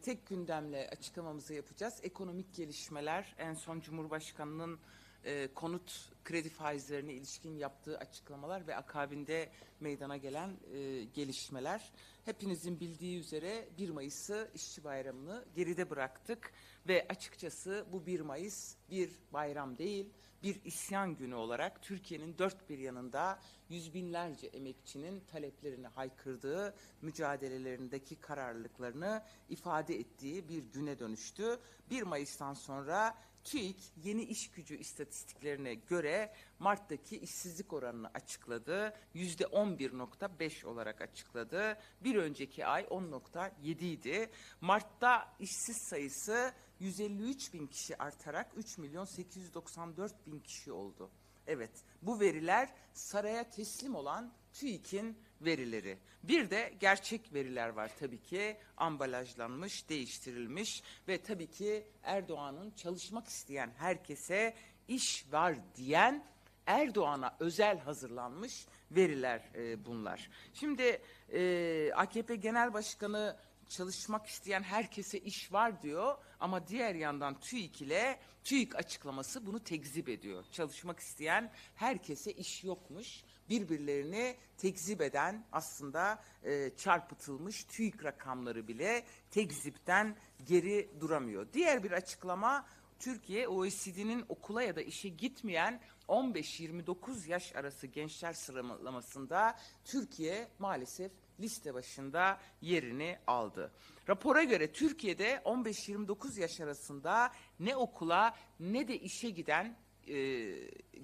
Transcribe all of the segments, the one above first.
tek gündemle açıklamamızı yapacağız. Ekonomik gelişmeler, en son Cumhurbaşkanı'nın e, konut kredi faizlerine ilişkin yaptığı açıklamalar ve akabinde meydana gelen e, gelişmeler. Hepinizin bildiği üzere 1 Mayıs'ı İşçi Bayramı'nı geride bıraktık ve açıkçası bu 1 Mayıs bir bayram değil, bir isyan günü olarak Türkiye'nin dört bir yanında yüz binlerce emekçinin taleplerini haykırdığı, mücadelelerindeki kararlılıklarını ifade ettiği bir güne dönüştü. 1 Mayıs'tan sonra TÜİK yeni iş gücü istatistiklerine göre Mart'taki işsizlik oranını açıkladı. Yüzde 11.5 olarak açıkladı. Bir önceki ay 10.7 idi. Mart'ta işsiz sayısı 153 bin kişi artarak 3 milyon 894 bin kişi oldu. Evet bu veriler saraya teslim olan TÜİK'in verileri. Bir de gerçek veriler var tabii ki ambalajlanmış, değiştirilmiş ve tabii ki Erdoğan'ın çalışmak isteyen herkese iş var diyen Erdoğan'a özel hazırlanmış veriler e, bunlar. Şimdi e, AKP Genel Başkanı çalışmak isteyen herkese iş var diyor ama diğer yandan TÜİK ile TÜİK açıklaması bunu tekzip ediyor. Çalışmak isteyen herkese iş yokmuş. Birbirlerini tekzip eden aslında e, çarpıtılmış TÜİK rakamları bile tekzipten geri duramıyor. Diğer bir açıklama Türkiye OECD'nin okula ya da işe gitmeyen 15-29 yaş arası gençler sıralamasında Türkiye maalesef liste başında yerini aldı. Rapora göre Türkiye'de 15-29 yaş arasında ne okula ne de işe giden e,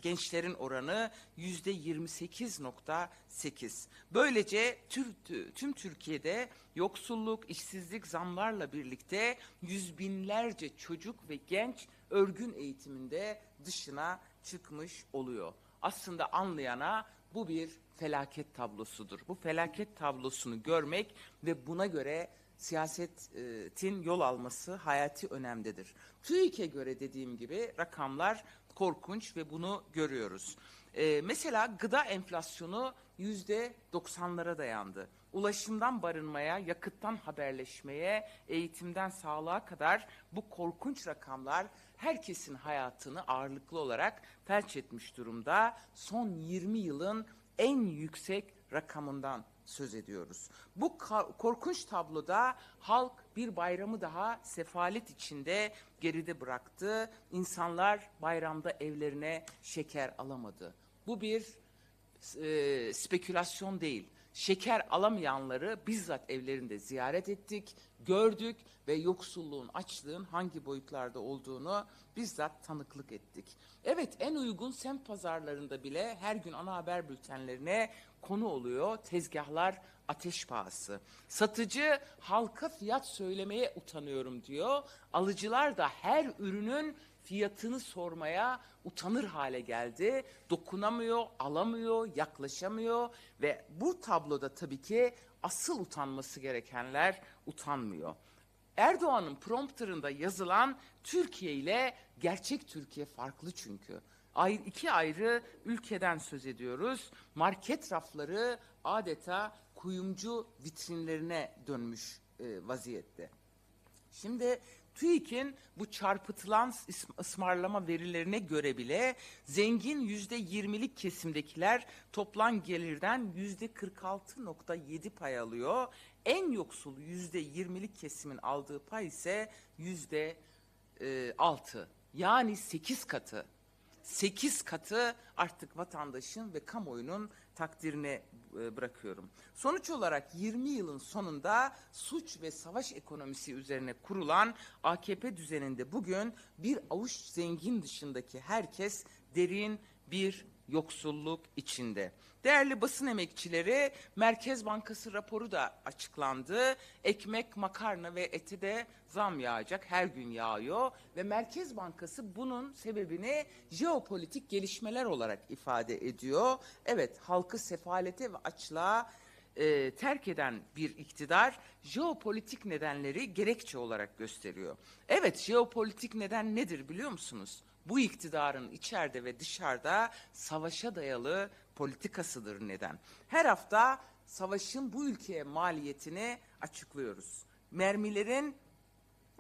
gençlerin oranı yüzde 28.8. Böylece tür, tüm Türkiye'de yoksulluk, işsizlik zamlarla birlikte yüz binlerce çocuk ve genç örgün eğitiminde dışına çıkmış oluyor. Aslında anlayana bu bir felaket tablosudur. Bu felaket tablosunu görmek ve buna göre siyasetin yol alması hayati önemdedir. TÜİK'e göre dediğim gibi rakamlar korkunç ve bunu görüyoruz. Ee, mesela gıda enflasyonu yüzde 90'lara dayandı. Ulaşımdan barınmaya, yakıttan haberleşmeye, eğitimden sağlığa kadar bu korkunç rakamlar herkesin hayatını ağırlıklı olarak felç etmiş durumda. Son 20 yılın en yüksek rakamından söz ediyoruz. Bu korkunç tabloda halk bir bayramı daha sefalet içinde geride bıraktı. İnsanlar bayramda evlerine şeker alamadı. Bu bir e, spekülasyon değil. Şeker alamayanları bizzat evlerinde ziyaret ettik, gördük ve yoksulluğun, açlığın hangi boyutlarda olduğunu bizzat tanıklık ettik. Evet en uygun semt pazarlarında bile her gün ana haber bültenlerine konu oluyor. Tezgahlar ateş pahası. Satıcı halka fiyat söylemeye utanıyorum diyor. Alıcılar da her ürünün fiyatını sormaya utanır hale geldi. Dokunamıyor, alamıyor, yaklaşamıyor ve bu tabloda tabii ki asıl utanması gerekenler utanmıyor. Erdoğan'ın prompterında yazılan Türkiye ile gerçek Türkiye farklı çünkü. Ayrı, iki ayrı ülkeden söz ediyoruz. Market rafları adeta kuyumcu vitrinlerine dönmüş e, vaziyette. Şimdi TÜİK'in bu çarpıtılan ısmarlama verilerine göre bile zengin yüzde yirmilik kesimdekiler toplam gelirden yüzde 46.7 pay alıyor. En yoksul yüzde yirmilik kesimin aldığı pay ise yüzde e, altı. Yani sekiz katı. Sekiz katı artık vatandaşın ve kamuoyunun takdirine bırakıyorum. Sonuç olarak 20 yılın sonunda suç ve savaş ekonomisi üzerine kurulan AKP düzeninde bugün bir avuç zengin dışındaki herkes derin bir yoksulluk içinde. Değerli basın emekçileri, Merkez Bankası raporu da açıklandı. Ekmek, makarna ve eti de zam yağacak, her gün yağıyor. Ve Merkez Bankası bunun sebebini jeopolitik gelişmeler olarak ifade ediyor. Evet, halkı sefalete ve açlığa e, terk eden bir iktidar jeopolitik nedenleri gerekçe olarak gösteriyor. Evet, jeopolitik neden nedir biliyor musunuz? Bu iktidarın içeride ve dışarıda savaşa dayalı politikasıdır neden. Her hafta savaşın bu ülkeye maliyetini açıklıyoruz. Mermilerin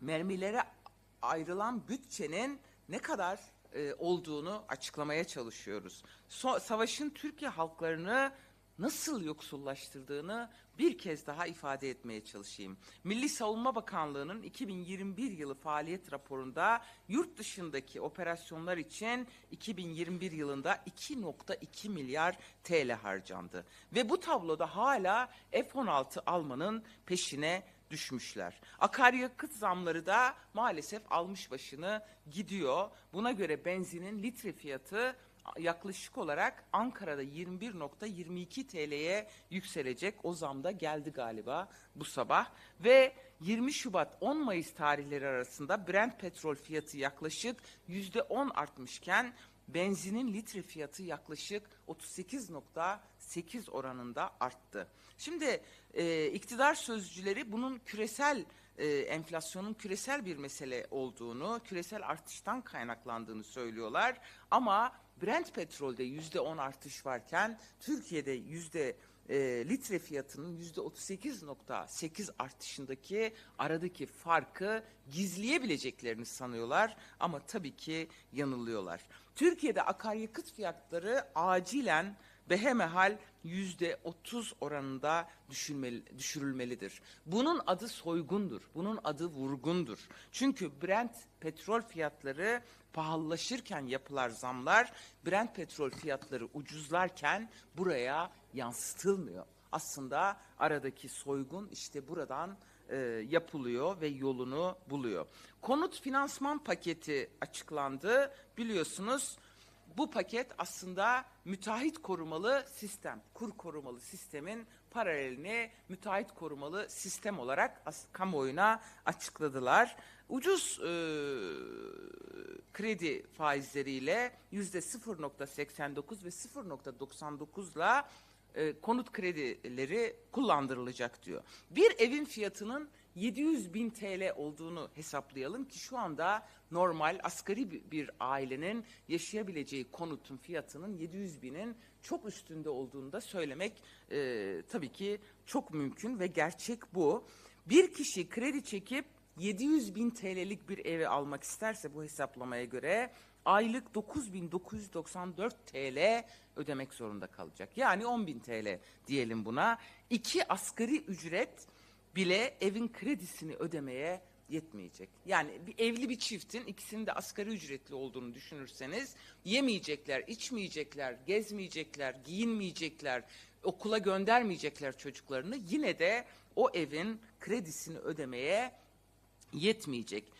mermilere ayrılan bütçenin ne kadar e, olduğunu açıklamaya çalışıyoruz. So- savaşın Türkiye halklarını nasıl yoksullaştırdığını bir kez daha ifade etmeye çalışayım. Milli Savunma Bakanlığı'nın 2021 yılı faaliyet raporunda yurt dışındaki operasyonlar için 2021 yılında 2.2 milyar TL harcandı. Ve bu tabloda hala F-16 almanın peşine düşmüşler. Akaryakıt zamları da maalesef almış başını gidiyor. Buna göre benzinin litre fiyatı yaklaşık olarak Ankara'da 21.22 TL'ye yükselecek. O zam da geldi galiba bu sabah. Ve 20 Şubat 10 Mayıs tarihleri arasında Brent petrol fiyatı yaklaşık %10 artmışken benzinin litre fiyatı yaklaşık 38.8 oranında arttı. Şimdi e, iktidar sözcüleri bunun küresel e, enflasyonun küresel bir mesele olduğunu, küresel artıştan kaynaklandığını söylüyorlar. Ama Brent petrolde yüzde on artış varken Türkiye'de yüzde e, litre fiyatının yüzde 38.8 artışındaki aradaki farkı gizleyebileceklerini sanıyorlar ama tabii ki yanılıyorlar. Türkiye'de akaryakıt fiyatları acilen behemehal yüzde 30 oranında düşürülmelidir. Bunun adı soygundur. Bunun adı vurgundur. Çünkü Brent petrol fiyatları pahalılaşırken yapılar zamlar, Brent petrol fiyatları ucuzlarken buraya yansıtılmıyor. Aslında aradaki soygun işte buradan e, yapılıyor ve yolunu buluyor. Konut finansman paketi açıklandı. Biliyorsunuz bu paket aslında müteahhit korumalı sistem, kur korumalı sistemin paralelini müteahhit korumalı sistem olarak as- kamuoyuna açıkladılar. Ucuz e, kredi faizleriyle yüzde 0.89 ve 0.99'la e, konut kredileri kullandırılacak diyor. Bir evin fiyatının 700 bin TL olduğunu hesaplayalım ki şu anda normal asgari bir- ailenin yaşayabileceği konutun fiyatının 700 binin çok üstünde olduğunu da söylemek e, tabii ki çok mümkün ve gerçek bu. Bir kişi kredi çekip 700 bin TL'lik bir evi almak isterse bu hesaplamaya göre aylık 9994 TL ödemek zorunda kalacak. Yani 10.000 TL diyelim buna. İki asgari ücret bile evin kredisini ödemeye yetmeyecek. Yani bir evli bir çiftin ikisinin de asgari ücretli olduğunu düşünürseniz yemeyecekler, içmeyecekler, gezmeyecekler, giyinmeyecekler, okula göndermeyecekler çocuklarını. Yine de o evin kredisini ödemeye yetmeyecek.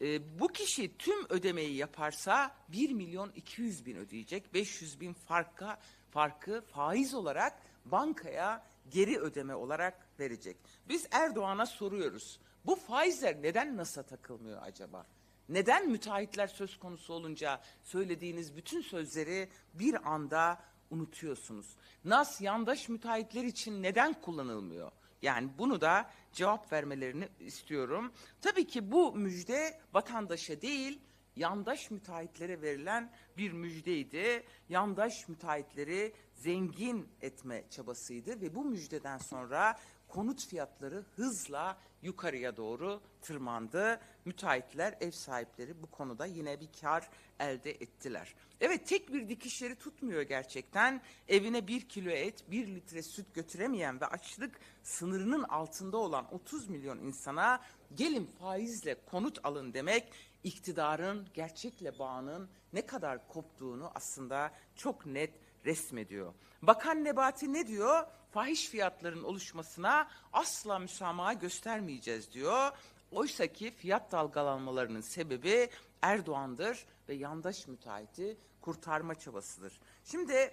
Ee, bu kişi tüm ödemeyi yaparsa 1 milyon 200 bin ödeyecek. 500 bin farka, farkı faiz olarak bankaya geri ödeme olarak verecek. Biz Erdoğan'a soruyoruz. Bu faizler neden NAS'a takılmıyor acaba? Neden müteahhitler söz konusu olunca söylediğiniz bütün sözleri bir anda unutuyorsunuz? NAS yandaş müteahhitler için neden kullanılmıyor? Yani bunu da cevap vermelerini istiyorum. Tabii ki bu müjde vatandaşa değil, yandaş müteahhitlere verilen bir müjdeydi. Yandaş müteahhitleri zengin etme çabasıydı ve bu müjdeden sonra konut fiyatları hızla yukarıya doğru tırmandı. Müteahhitler, ev sahipleri bu konuda yine bir kar elde ettiler. Evet tek bir dikişleri tutmuyor gerçekten. Evine bir kilo et, bir litre süt götüremeyen ve açlık sınırının altında olan 30 milyon insana gelin faizle konut alın demek iktidarın gerçekle bağının ne kadar koptuğunu aslında çok net resmediyor. Bakan Nebati ne diyor? Fahiş fiyatların oluşmasına asla müsamaha göstermeyeceğiz diyor. Oysa ki fiyat dalgalanmalarının sebebi Erdoğan'dır ve yandaş müteahhiti kurtarma çabasıdır. Şimdi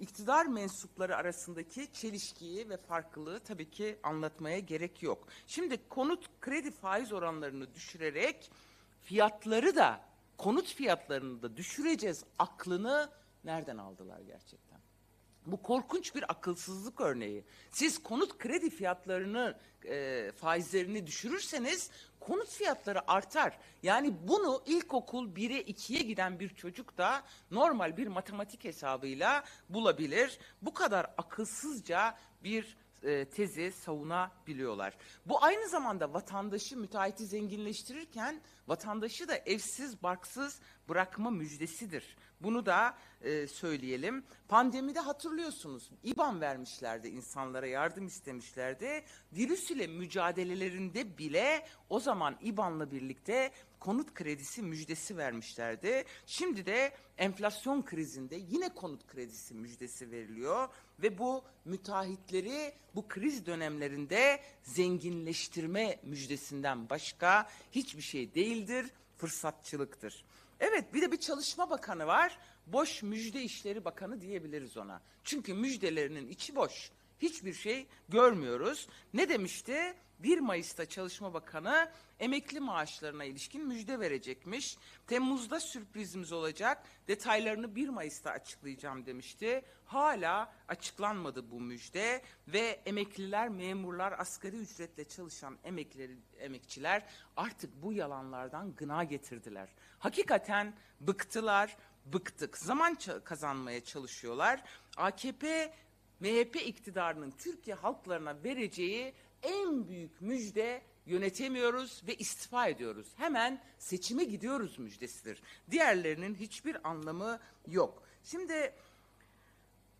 iktidar mensupları arasındaki çelişkiyi ve farklılığı tabii ki anlatmaya gerek yok. Şimdi konut kredi faiz oranlarını düşürerek fiyatları da konut fiyatlarını da düşüreceğiz aklını nereden aldılar gerçekten? Bu korkunç bir akılsızlık örneği. Siz konut kredi fiyatlarını, e, faizlerini düşürürseniz konut fiyatları artar. Yani bunu ilkokul 1'e 2'ye giden bir çocuk da normal bir matematik hesabıyla bulabilir. Bu kadar akılsızca bir e, tezi savunabiliyorlar. Bu aynı zamanda vatandaşı müteahhiti zenginleştirirken vatandaşı da evsiz barksız bırakma müjdesidir. Bunu da e, söyleyelim. Pandemide hatırlıyorsunuz İBAN vermişlerdi insanlara yardım istemişlerdi. Virüs ile mücadelelerinde bile o zaman İBAN'la birlikte konut kredisi müjdesi vermişlerdi. Şimdi de enflasyon krizinde yine konut kredisi müjdesi veriliyor ve bu müteahhitleri bu kriz dönemlerinde zenginleştirme müjdesinden başka hiçbir şey değildir, fırsatçılıktır. Evet bir de bir çalışma bakanı var. Boş müjde işleri bakanı diyebiliriz ona. Çünkü müjdelerinin içi boş. Hiçbir şey görmüyoruz. Ne demişti? 1 Mayıs'ta Çalışma Bakanı emekli maaşlarına ilişkin müjde verecekmiş. Temmuz'da sürprizimiz olacak. Detaylarını 1 Mayıs'ta açıklayacağım demişti. Hala açıklanmadı bu müjde ve emekliler, memurlar, asgari ücretle çalışan emekleri, emekçiler artık bu yalanlardan gına getirdiler. Hakikaten bıktılar, bıktık. Zaman kazanmaya çalışıyorlar. AKP MHP iktidarının Türkiye halklarına vereceği en büyük müjde yönetemiyoruz ve istifa ediyoruz. Hemen seçime gidiyoruz müjdesidir. Diğerlerinin hiçbir anlamı yok. Şimdi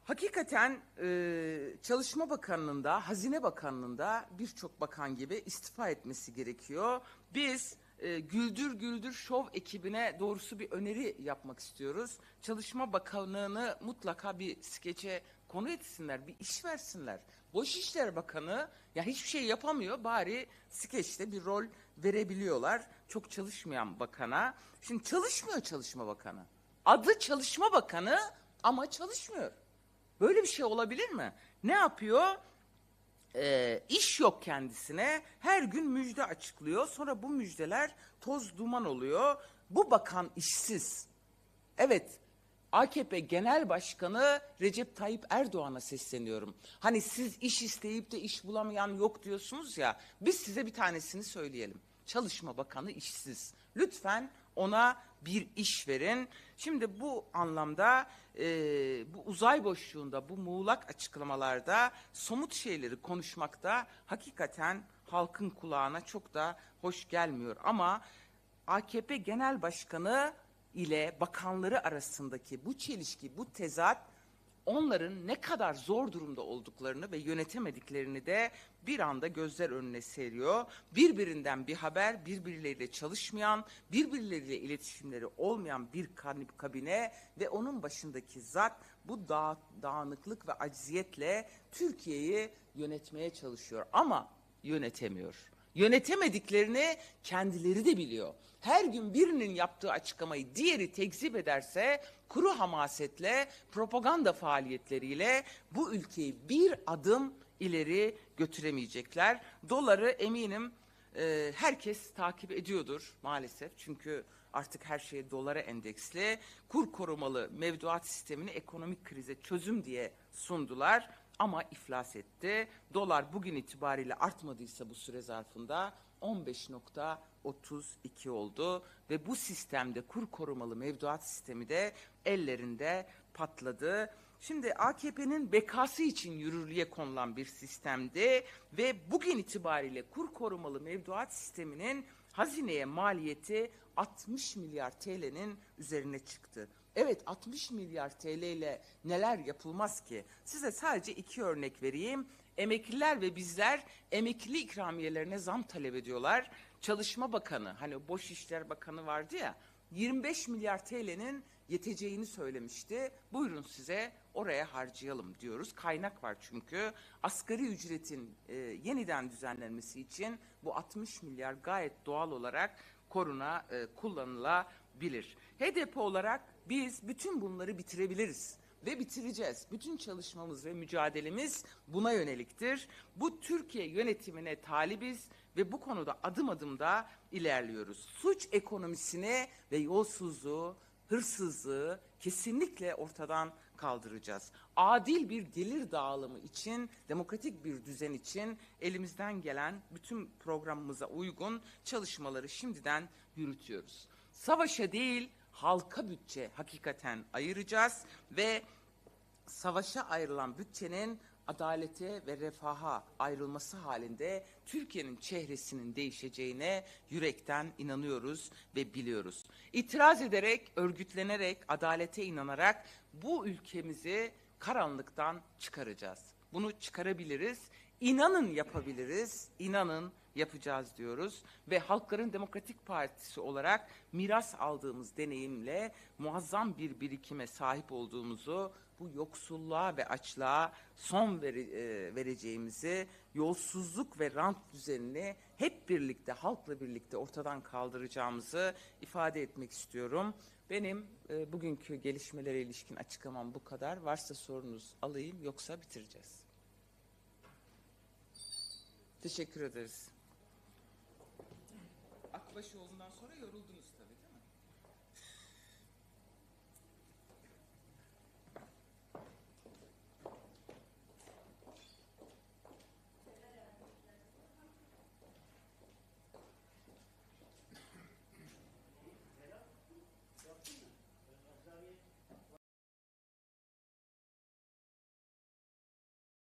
hakikaten e, Çalışma Bakanlığı'nda, Hazine Bakanlığı'nda birçok bakan gibi istifa etmesi gerekiyor. Biz e, Güldür Güldür Şov ekibine doğrusu bir öneri yapmak istiyoruz. Çalışma Bakanlığı'nı mutlaka bir skeçe konu etsinler, bir iş versinler. Boş İşler Bakanı ya hiçbir şey yapamıyor bari skeçte bir rol verebiliyorlar. Çok çalışmayan bakana. Şimdi çalışmıyor Çalışma Bakanı. Adı Çalışma Bakanı ama çalışmıyor. Böyle bir şey olabilir mi? Ne yapıyor? Ee, iş yok kendisine. Her gün müjde açıklıyor. Sonra bu müjdeler toz duman oluyor. Bu bakan işsiz. Evet, AKP Genel Başkanı Recep Tayyip Erdoğan'a sesleniyorum. Hani siz iş isteyip de iş bulamayan yok diyorsunuz ya. Biz size bir tanesini söyleyelim. Çalışma Bakanı işsiz. Lütfen ona bir iş verin. Şimdi bu anlamda e, bu uzay boşluğunda, bu muğlak açıklamalarda somut şeyleri konuşmakta hakikaten halkın kulağına çok da hoş gelmiyor. Ama AKP Genel Başkanı ile bakanları arasındaki bu çelişki, bu tezat onların ne kadar zor durumda olduklarını ve yönetemediklerini de bir anda gözler önüne seriyor. Birbirinden bir haber, birbirleriyle çalışmayan, birbirleriyle iletişimleri olmayan bir kabine ve onun başındaki zat bu dağ, dağınıklık ve acziyetle Türkiye'yi yönetmeye çalışıyor ama yönetemiyor. Yönetemediklerini kendileri de biliyor. Her gün birinin yaptığı açıklamayı diğeri tekzip ederse kuru hamasetle, propaganda faaliyetleriyle bu ülkeyi bir adım ileri götüremeyecekler. Doları eminim e, herkes takip ediyordur maalesef. Çünkü artık her şey dolara endeksli. Kur korumalı mevduat sistemini ekonomik krize çözüm diye sundular ama iflas etti. Dolar bugün itibariyle artmadıysa bu süre zarfında 15.32 oldu ve bu sistemde kur korumalı mevduat sistemi de ellerinde patladı. Şimdi AKP'nin bekası için yürürlüğe konulan bir sistemdi ve bugün itibariyle kur korumalı mevduat sisteminin hazineye maliyeti 60 milyar TL'nin üzerine çıktı. Evet 60 milyar TL ile neler yapılmaz ki? Size sadece iki örnek vereyim. Emekliler ve bizler emekli ikramiyelerine zam talep ediyorlar. Çalışma Bakanı hani Boş İşler Bakanı vardı ya 25 milyar TL'nin yeteceğini söylemişti. Buyurun size oraya harcayalım diyoruz. Kaynak var çünkü. Asgari ücretin e, yeniden düzenlenmesi için bu 60 milyar gayet doğal olarak koruna e, kullanılabilir. HDP olarak biz bütün bunları bitirebiliriz ve bitireceğiz. Bütün çalışmamız ve mücadelemiz buna yöneliktir. Bu Türkiye yönetimine talibiz ve bu konuda adım adım da ilerliyoruz. Suç ekonomisini ve yolsuzluğu, hırsızlığı kesinlikle ortadan kaldıracağız. Adil bir gelir dağılımı için, demokratik bir düzen için elimizden gelen bütün programımıza uygun çalışmaları şimdiden yürütüyoruz. Savaşa değil, halka bütçe hakikaten ayıracağız ve savaşa ayrılan bütçenin adalete ve refaha ayrılması halinde Türkiye'nin çehresinin değişeceğine yürekten inanıyoruz ve biliyoruz. İtiraz ederek, örgütlenerek, adalete inanarak bu ülkemizi karanlıktan çıkaracağız. Bunu çıkarabiliriz. İnanın yapabiliriz. İnanın yapacağız diyoruz ve Halkların Demokratik Partisi olarak miras aldığımız deneyimle muazzam bir birikime sahip olduğumuzu, bu yoksulluğa ve açlığa son vere- e, vereceğimizi, yolsuzluk ve rant düzenini hep birlikte, halkla birlikte ortadan kaldıracağımızı ifade etmek istiyorum. Benim e, bugünkü gelişmelere ilişkin açıklamam bu kadar. Varsa sorunuz alayım yoksa bitireceğiz. Teşekkür ederiz. Akbaşoğlu'ndan sonra yoruldunuz tabii?